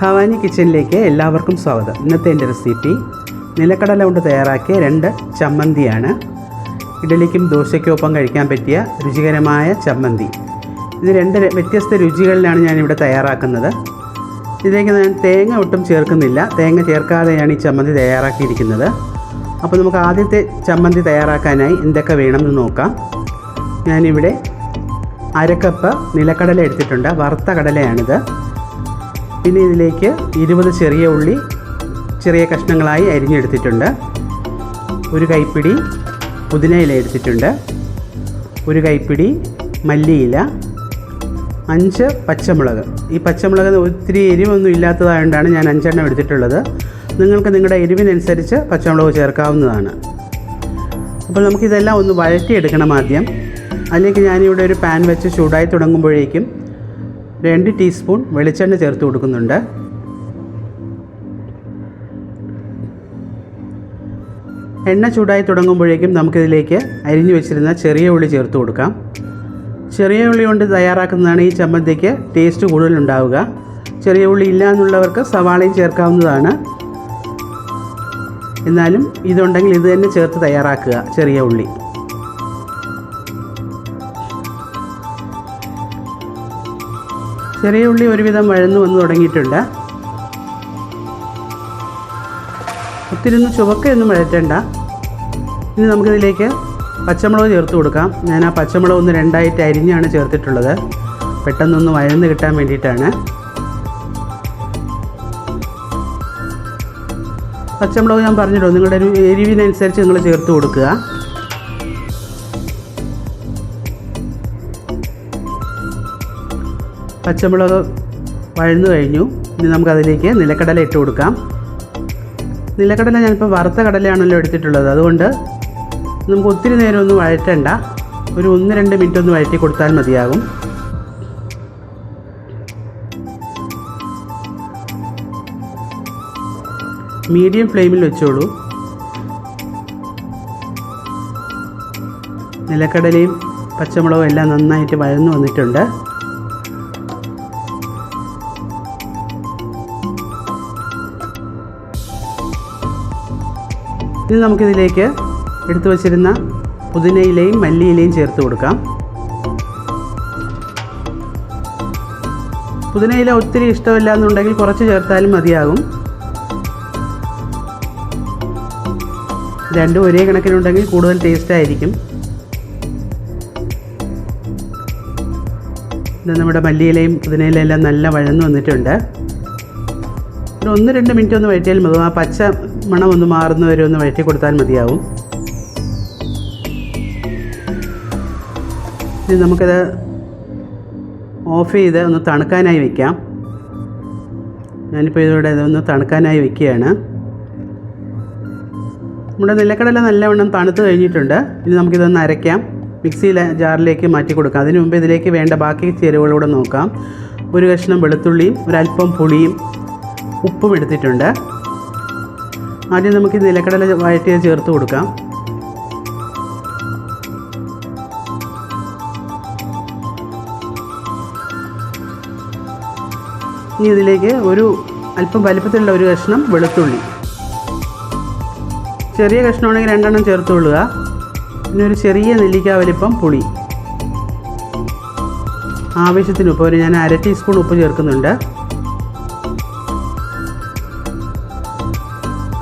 ഭവാനി കിച്ചണിലേക്ക് എല്ലാവർക്കും സ്വാഗതം. ഇന്നത്തെ എന്റെ റെസിപ്പി നിലക്കടല കൊണ്ട് തയ്യാറാക്കിയ രണ്ട് ചമ്മന്തിയാണ്. ഇഡലിക്കും ദോശയ്ക്കും ഒപ്പം കഴിക്കാൻ പറ്റിയ രുചികരമായ ചമ്മന്തി. ഇത് രണ്ട് വ്യത്യസ്ത രുചികളിലാണ് ഞാനിവിടെ തയ്യാറാക്കുന്നത്. ഇതിലേക്ക് ഞാൻ തേങ്ങ ഒട്ടും ചേർക്കുന്നില്ല. തേങ്ങ ചേർക്കാതെയാണ് ഈ ചമ്മന്തി തയ്യാറാക്കിയിരിക്കുന്നത്. അപ്പോൾ നമുക്ക് ആദ്യത്തെ ചമ്മന്തി തയ്യാറാക്കാനായി എന്തൊക്കെ വേണമെന്ന് നോക്കാം. ഞാനിവിടെ അരക്കപ്പ് നിലക്കടല എടുത്തിട്ടുണ്ട്. വറുത്ത കടലയാണിത്. പിന്നെ ഇതിലേക്ക് ഇരുപത് ചെറിയ ഉള്ളി ചെറിയ കഷ്ണങ്ങളായി അരിഞ്ഞെടുത്തിട്ടുണ്ട്. ഒരു കൈപ്പിടി പുതിനയില എടുത്തിട്ടുണ്ട്. ഒരു കൈപ്പിടി മല്ലിയില. അഞ്ച് പച്ചമുളക്. ഈ പച്ചമുളക് ഒത്തിരി എരിവൊന്നും ഇല്ലാത്തതായതുകൊണ്ടാണ് ഞാൻ അഞ്ചെണ്ണം എടുത്തിട്ടുള്ളത്. നിങ്ങൾക്ക് നിങ്ങളുടെ എരിവിനനുസരിച്ച് പച്ചമുളക് ചേർക്കാവുന്നതാണ്. അപ്പോൾ നമുക്കിതെല്ലാം ഒന്ന് വഴറ്റിയെടുക്കണം ആദ്യം. അതിലേക്ക് ഞാനിവിടെ ഒരു പാൻ വെച്ച് ചൂടായി തുടങ്ങുമ്പോഴേക്കും രണ്ട് ടീസ്പൂൺ വെളിച്ചെണ്ണ ചേർത്ത് കൊടുക്കുന്നുണ്ട്. എണ്ണ ചൂടായി തുടങ്ങുമ്പോഴേക്കും നമുക്കിതിലേക്ക് അരിഞ്ഞു വെച്ചിരുന്ന ചെറിയ ഉള്ളി ചേർത്ത് കൊടുക്കാം. ചെറിയ ഉള്ളി കൊണ്ട് തയ്യാറാക്കുന്നതാണ് ഈ ചമ്മന്തിക്ക് ടേസ്റ്റ് കൂടുതലുണ്ടാവുക. ചെറിയ ഉള്ളി ഇല്ല എന്നുള്ളവർക്ക് സവാളയും ചേർക്കാവുന്നതാണ്. എന്നാലും ഇതുണ്ടെങ്കിൽ ഇത് തന്നെ ചേർത്ത് തയ്യാറാക്കുക ചെറിയ ഉള്ളി. ചെറിയ ഉള്ളി ഒരുവിധം വഴന്നു വന്ന് തുടങ്ങിയിട്ടുണ്ട്. ഒത്തിരി ഒന്ന് ചുവക്കയൊന്നും വഴറ്റണ്ട. ഇനി നമുക്കിതിലേക്ക് പച്ചമുളക് ചേർത്ത് കൊടുക്കാം. ഞാൻ ആ പച്ചമുളക് ഒന്ന് രണ്ടായിട്ട് അരിഞ്ഞാണ് ചേർത്തിട്ടുള്ളത്. പെട്ടെന്നൊന്ന് വഴന്ന് കിട്ടാൻ വേണ്ടിയിട്ടാണ്. പച്ചമുളക് ഞാൻ പറഞ്ഞിട്ടുണ്ട്. നിങ്ങളുടെ ഒരു എരിവിനനുസരിച്ച് നിങ്ങൾ ചേർത്ത് കൊടുക്കുക. പച്ചമുളക് വഴന്നു കഴിഞ്ഞു. ഇനി നമുക്കതിലേക്ക് നിലക്കടല ഇട്ട് കൊടുക്കാം. നിലക്കടല ഞാനിപ്പോൾ വറുത്ത കടലയാണല്ലോ എടുത്തിട്ടുള്ളത്. അതുകൊണ്ട് നമുക്ക് ഒത്തിരി നേരം ഒന്നും വഴറ്റണ്ട. ഒരു ഒന്ന് രണ്ട് മിനിറ്റ് ഒന്ന് വഴറ്റി കൊടുത്താൽ മതിയാകും. മീഡിയം ഫ്ലെയിമിൽ വെച്ചോളൂ. നിലക്കടലയും പച്ചമുളകും എല്ലാം നന്നായിട്ട് വഴന്നു വന്നിട്ടുണ്ട്. ഇനി നമുക്കിതിലേക്ക് എടുത്തു വച്ചിരുന്ന പുതിനയിലയും മല്ലിയിലയും ചേർത്ത് കൊടുക്കാം. പുതിനയില ഒത്തിരി ഇഷ്ടമില്ല എന്നുണ്ടെങ്കിൽ കുറച്ച് ചേർത്താലും മതിയാകും. രണ്ടും ഒരേ കണക്കിനുണ്ടെങ്കിൽ കൂടുതൽ ടേസ്റ്റ് ആയിരിക്കും. ഇത് നമ്മുടെ മല്ലിയിലയും പുതിനയിലയും എല്ലാം നല്ല വഴന്നു വന്നിട്ടുണ്ട്. ഒന്ന് രണ്ട് മിനിറ്റ് ഒന്ന് വഴറ്റിയാൽ മതി. ആ പച്ച മണം ഒന്ന് മാറുന്ന വരെ ഒന്ന് വഴറ്റി കൊടുത്താൽ മതിയാവും. ഇനി നമുക്കത് ഓഫ് ചെയ്ത് ഒന്ന് തണുക്കാനായി വെക്കാം. ഞാനിപ്പോൾ ഇതിലൂടെ ഇതൊന്ന് തണുക്കാനായി വെക്കുകയാണ്. നമ്മുടെ നിലക്കടല നല്ലവണ്ണം തണുത്ത് കഴിഞ്ഞിട്ടുണ്ട്. ഇനി നമുക്കിതൊന്ന് അരയ്ക്കാം. മിക്സിയിലെ ജാറിലേക്ക് മാറ്റി കൊടുക്കാം. അതിന് മുമ്പ് ഇതിലേക്ക് വേണ്ട ബാക്കി ചേരുവകളൂടെ നോക്കാം. ഒരു കഷ്ണം വെളുത്തുള്ളിയും ഒരല്പം പുളിയും ഉപ്പും എടുത്തിട്ടുണ്ട്. ആദ്യം നമുക്ക് ഈ നിലക്കടല വഴറ്റിയത് ചേർത്ത് കൊടുക്കാം. ഇനി ഇതിലേക്ക് ഒരു അല്പം വലിപ്പത്തിലുള്ള ഒരു കഷ്ണം വെളുത്തുള്ളി. ചെറിയ കഷ്ണമാണെങ്കിൽ രണ്ടെണ്ണം ചേർത്ത് കൊള്ളുക പിന്നെ ഒരു ചെറിയ നെല്ലിക്ക വലിപ്പം പുളി. ആവശ്യത്തിന് ഉപ്പ് ഒരു ഞാൻ അര ടീസ്പൂൺ ഉപ്പ് ചേർക്കുന്നുണ്ട്.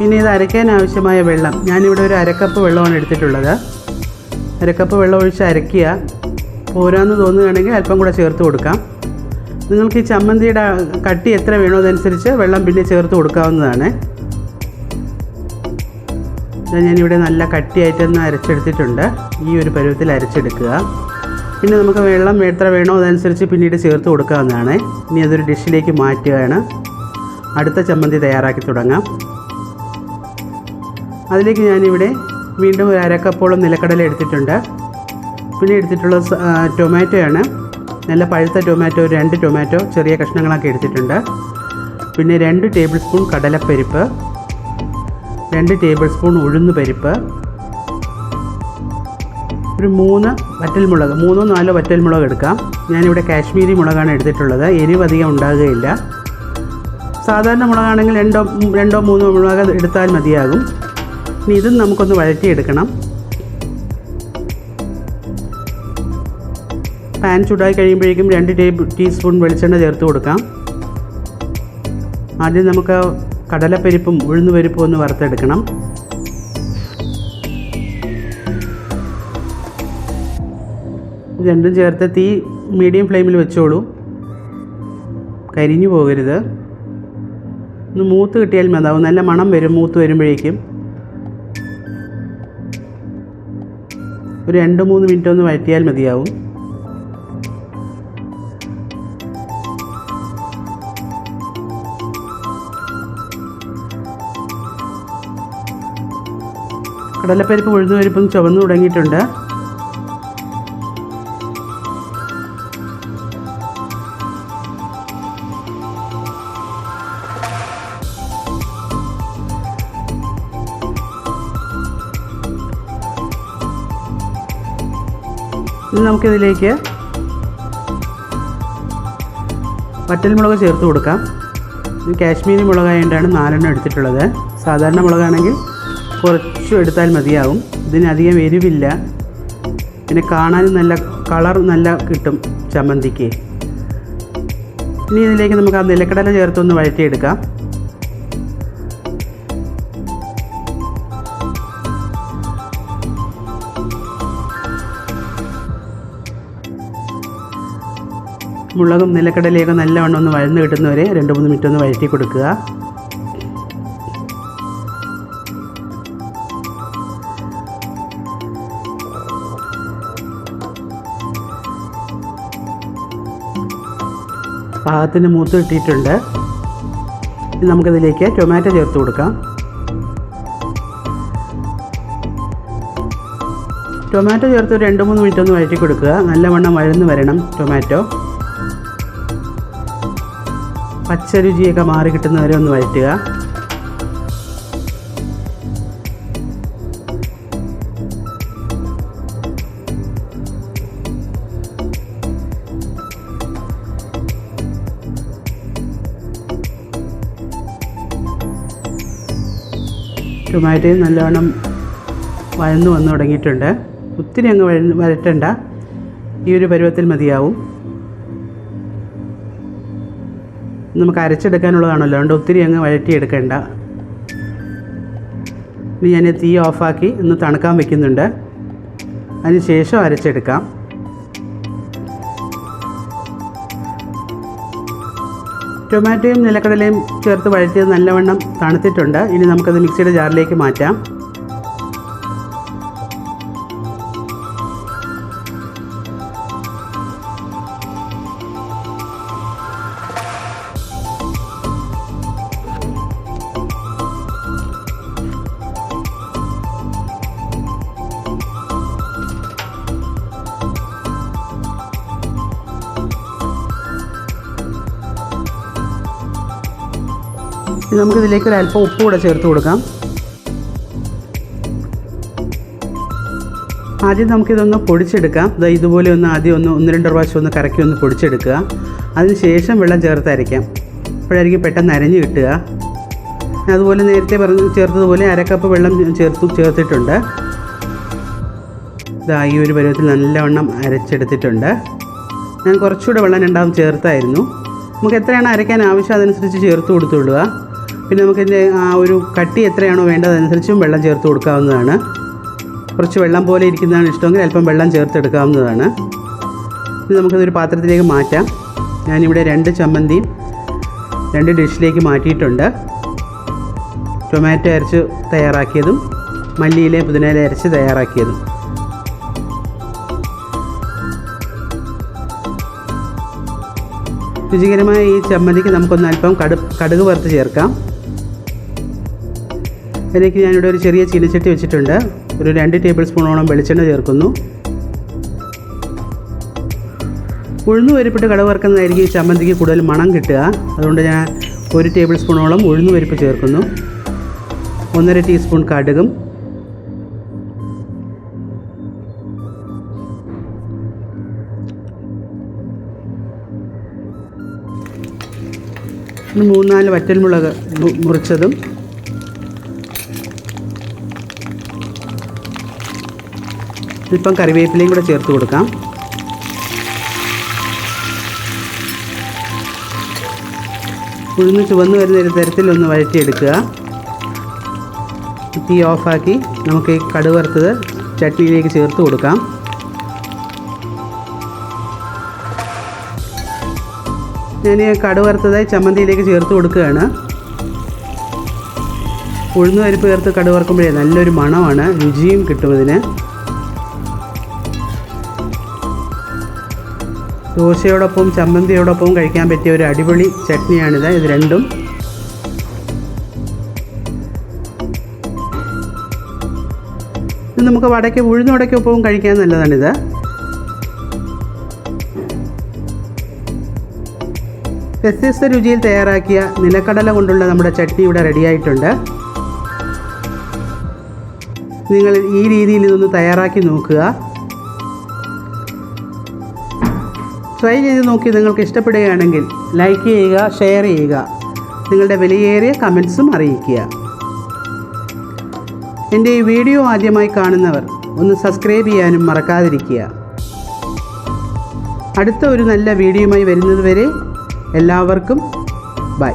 പിന്നെ ഇത് അരയ്ക്കാൻ ആവശ്യമായ വെള്ളം. ഞാനിവിടെ ഒരു അരക്കപ്പ് വെള്ളമാണ് എടുത്തിട്ടുള്ളത്. അരക്കപ്പ് വെള്ളം ഒഴിച്ച് അരയ്ക്കുക. പോരാന്ന് തോന്നുകയാണെങ്കിൽ അല്പം കൂടെ ചേർത്ത് കൊടുക്കാം. നിങ്ങൾക്ക് ഈ ചമ്മന്തിയുടെ കട്ടി എത്ര വേണോ അതനുസരിച്ച് വെള്ളം പിന്നെ ചേർത്ത് കൊടുക്കാവുന്നതാണ്. ഞാനിവിടെ നല്ല കട്ടിയായിട്ടൊന്ന് അരച്ചെടുത്തിട്ടുണ്ട്. ഈ ഒരു പരുവത്തിൽ അരച്ചെടുക്കുക. പിന്നെ നമുക്ക് വെള്ളം എത്ര വേണോ അതനുസരിച്ച് പിന്നീട് ചേർത്ത് കൊടുക്കാവുന്നതാണ്. ഇനി അതൊരു ഡിഷിലേക്ക് മാറ്റുകയാണ്. അടുത്ത ചമ്മന്തി തയ്യാറാക്കി തുടങ്ങാം. അതിലേക്ക് ഞാനിവിടെ വീണ്ടും ഒരു അരക്കപ്പോളം നിലക്കടല എടുത്തിട്ടുണ്ട്. പിന്നെ എടുത്തിട്ടുള്ളത് ടൊമാറ്റോയാണ്. നല്ല പഴുത്ത ടൊമാറ്റോ രണ്ട് ടൊമാറ്റോ ചെറിയ കഷ്ണങ്ങളൊക്കെ എടുത്തിട്ടുണ്ട്. പിന്നെ രണ്ട് ടേബിൾ സ്പൂൺ കടലപ്പരിപ്പ് രണ്ട് ടേബിൾ സ്പൂൺ ഉഴുന്ന് പരിപ്പ് ഒരു മൂന്ന് വറ്റൽമുളക് മൂന്നോ നാലോ വറ്റൽമുളക് എടുക്കാം. ഞാനിവിടെ കാശ്മീരി മുളകാണ് എടുത്തിട്ടുള്ളത്. എരിവ് അധികം ഉണ്ടാകുകയില്ല. സാധാരണ മുളകാണെങ്കിൽ രണ്ടോ രണ്ടോ മൂന്നോ മുളക് എടുത്താൽ മതിയാകും. ഇനി ഇതും നമുക്കൊന്ന് വഴറ്റിയെടുക്കണം. പാൻ ചൂടായി കഴിയുമ്പോഴേക്കും രണ്ട് ടേബിൾ ടീസ്പൂൺ വെളിച്ചെണ്ണ ചേർത്ത് കൊടുക്കാം. ആദ്യം നമുക്ക് കടലപ്പരിപ്പും ഉഴുന്നുപരിപ്പും ഒന്ന് വറുത്തെടുക്കണം. രണ്ടും ചേർത്ത് തീ മീഡിയം ഫ്ലെയിമിൽ വെച്ചോളൂ. കരിഞ്ഞു പോകരുത്. ഒന്ന് മൂത്ത് കിട്ടിയാൽ മതിയാവും നല്ല മണം വരും മൂത്ത് വരുമ്പോഴേക്കും. ഒരു രണ്ട് മൂന്ന് മിനിറ്റ് ഒന്ന് വഴറ്റിയാൽ മതിയാവും. കടലപ്പരിപ്പ് ഉഴുന്നുപരിപ്പും ചുവന്നു തുടങ്ങിയിട്ടുണ്ട്. നമുക്കിതിലേക്ക് വറ്റൽമുളക് ചേർത്ത് കൊടുക്കാം. കാശ്മീരി മുളകായതുകൊണ്ടാണ് നാലെണ്ണം എടുത്തിട്ടുള്ളത്. സാധാരണ മുളകാണെങ്കിൽ കുറച്ചും എടുത്താൽ മതിയാവും. ഇതിനധികം എരിവില്ല. പിന്നെ കാണാനും നല്ല കളർ നല്ല കിട്ടും ചമ്മന്തിക്ക്. ഇനി ഇതിലേക്ക് നമുക്ക് ആ നിലക്കടല ചേർത്തൊന്ന് വഴറ്റിയെടുക്കാം. മുളകും നിലക്കടലയൊക്കെ നല്ലവണ്ണം ഒന്ന് വഴന്ന് കിട്ടുന്നവരെ രണ്ട് മൂന്ന് മിനിറ്റ് ഒന്ന് വഴറ്റി കൊടുക്കുക. പാകത്തിന് മൂത്ത് കിട്ടിയിട്ടുണ്ട്. നമുക്കിതിലേക്ക് ടൊമാറ്റോ ചേർത്ത് കൊടുക്കാം. ടൊമാറ്റോ ചേർത്ത് രണ്ട് മൂന്ന് മിനിറ്റ് ഒന്ന് വഴറ്റി കൊടുക്കുക. നല്ലവണ്ണം വഴന്ന് വരണം ടൊമാറ്റോ. പച്ചരുചിയൊക്കെ മാറി കിട്ടുന്നവരെ ഒന്ന് വഴറ്റുക. ടൊമാറ്റോയും നല്ലവണ്ണം വഴന്ന് വന്ന് തുടങ്ങിയിട്ടുണ്ട്. ഒത്തിരി അങ്ങ് വഴ വരട്ടണ്ട ഈ ഒരു പരുവത്തിൽ മതിയാവും. നമുക്ക് അരച്ചെടുക്കാനുള്ളതാണല്ലോ. അതുകൊണ്ട് ഒത്തിരി അങ്ങ് വഴറ്റിയെടുക്കേണ്ട. ഇനി ഞാൻ തീ ഓഫാക്കി ഒന്ന് തണുക്കാൻ വെക്കുന്നുണ്ട്. അതിന് ശേഷം അരച്ചെടുക്കാം. ടൊമാറ്റോയും നിലക്കടലയും ചേർത്ത് വഴറ്റിയത് നല്ലവണ്ണം തണുത്തിട്ടുണ്ട്. ഇനി നമുക്കത് മിക്സിയുടെ ജാറിലേക്ക് മാറ്റാം. ഇനി നമുക്കിതിലേക്ക് ഒരു അല്പം ഉപ്പ് കൂടെ ചേർത്ത് കൊടുക്കാം. ആദ്യം നമുക്കിതൊന്ന് പൊടിച്ചെടുക്കാം. ദാ ഇതുപോലെ ഒന്ന് ആദ്യം ഒന്ന് ഒന്ന് രണ്ട് പ്രാവശ്യം ഒന്ന് കറക്കി ഒന്ന് പൊടിച്ചെടുക്കുക. അതിന് ശേഷം വെള്ളം ചേർത്തരയ്ക്കാം അപ്പോഴായിരിക്കും പെട്ടെന്ന് അരഞ്ഞ് കിട്ടുക. അതുപോലെ നേരത്തെ പറഞ്ഞ് ചേർത്തതുപോലെ അരക്കപ്പ് വെള്ളം ചേർത്ത് ചേർത്തിട്ടുണ്ട്. ഇതാ ഈ ഒരു പരുവത്തിൽ നല്ലവണ്ണം അരച്ചെടുത്തിട്ടുണ്ട്. ഞാൻ കുറച്ചുകൂടെ വെള്ളം രണ്ടാമത് ചേർത്തായിരുന്നു. നമുക്ക് എത്രയാണ് അരയ്ക്കാൻ ആവശ്യം അതനുസരിച്ച് ചേർത്ത് കൊടുത്തുകൊള്ളുക പിന്നെ നമുക്കിതിന്റെ ആ ഒരു കട്ടി എത്രയാണോ വേണ്ടത് അതനുസരിച്ചും വെള്ളം ചേർത്ത് കൊടുക്കാവുന്നതാണ്. കുറച്ച് വെള്ളം പോലെ ഇരിക്കുന്നതാണ് ഇഷ്ടമെങ്കിൽ അല്പം വെള്ളം ചേർത്തെടുക്കാവുന്നതാണ് ഇനി നമുക്കിതൊരു പാത്രത്തിലേക്ക് മാറ്റാം. ഞാനിവിടെ രണ്ട് ചമ്മന്തിയും രണ്ട് ഡിഷിലേക്ക് മാറ്റിയിട്ടുണ്ട്. ടൊമാറ്റോ അരച്ച് തയ്യാറാക്കിയതും മല്ലിയിലെ പുതിനയില അരച്ച് തയ്യാറാക്കിയതും. രുചികരമായ ഈ ചമ്മന്തിക്ക് നമുക്കൊന്ന് അല്പം കടു കടുക് വറുത്ത് ചേർക്കാം. അതിലേക്ക് ഞാനിവിടെ ഒരു ചെറിയ ചീനച്ചട്ടി വെച്ചിട്ടുണ്ട്. ഒരു രണ്ട് ടേബിൾ സ്പൂണോളം വെളിച്ചെണ്ണ ചേർക്കുന്നു. ഉഴുന്ന് പരിപ്പിട്ട് കടവ് വറുക്കുന്നതായിരിക്കും ഈ ചമ്മന്തിക്ക് കൂടുതൽ മണം കിട്ടുക. അതുകൊണ്ട് ഞാൻ ഒരു ടേബിൾ സ്പൂണോളം ഉഴുന്ന് പരിപ്പ് ചേർക്കുന്നു. ഒന്നര ടീസ്പൂൺ കടുകും. മൂന്നാൽ വറ്റൽമുളക് മുറിച്ചതും ഇപ്പം കറിവേപ്പിലയും കൂടെ ചേർത്ത് കൊടുക്കാം. ഉഴുന്ന് ചുവന്ന് വരുന്ന ഒരു തരത്തിലൊന്ന് വഴറ്റിയെടുക്കുക. തീ ഓഫാക്കി നമുക്ക് ഈ കടുവറുത്തത് ചട്നിയിലേക്ക് ചേർത്ത് കൊടുക്കാം. ഞാൻ ഈ വറുത്തതായി ചമ്മന്തിയിലേക്ക് ചേർത്ത് കൊടുക്കുകയാണ്. ഉഴുന്ന് പരിപ്പ് ചേർത്ത് കടുവറക്കുമ്പോഴേ നല്ലൊരു മണമാണ് രുചിയും കിട്ടും ഇതിന്. ദോശയോടൊപ്പം ചമ്മന്തിയോടൊപ്പം കഴിക്കാൻ പറ്റിയ ഒരു അടിപൊളി ചട്നിയാണിത്. ഇത് രണ്ടും. നമുക്ക് വടയ്ക്ക് ഉഴുന്ന് വടയ്ക്കൊപ്പവും കഴിക്കാൻ നല്ലതാണിത്. വ്യത്യസ്ത രുചിയിൽ തയ്യാറാക്കിയ നിലക്കടല കൊണ്ടുള്ള നമ്മുടെ ചട്നി ഇവിടെ റെഡിയായിട്ടുണ്ട്. നിങ്ങൾ ഈ രീതിയിൽ ഇതൊന്ന് തയ്യാറാക്കി നോക്കുക. ട്രൈ ചെയ്ത് നോക്കി നിങ്ങൾക്ക് ഇഷ്ടപ്പെടുകയാണെങ്കിൽ ലൈക്ക് ചെയ്യുക ഷെയർ ചെയ്യുക. നിങ്ങളുടെ വിലയേറിയ കമൻസും അറിയിക്കുക. എന്റെ ഈ വീഡിയോ ആദ്യമായി കാണുന്നവർ ഒന്ന് സബ്സ്ക്രൈബ് ചെയ്യാനും മറക്കാതിരിക്കുക. അടുത്ത ഒരു നല്ല വീഡിയോയുമായി വരുന്നതുവരെ എല്ലാവർക്കും ബൈ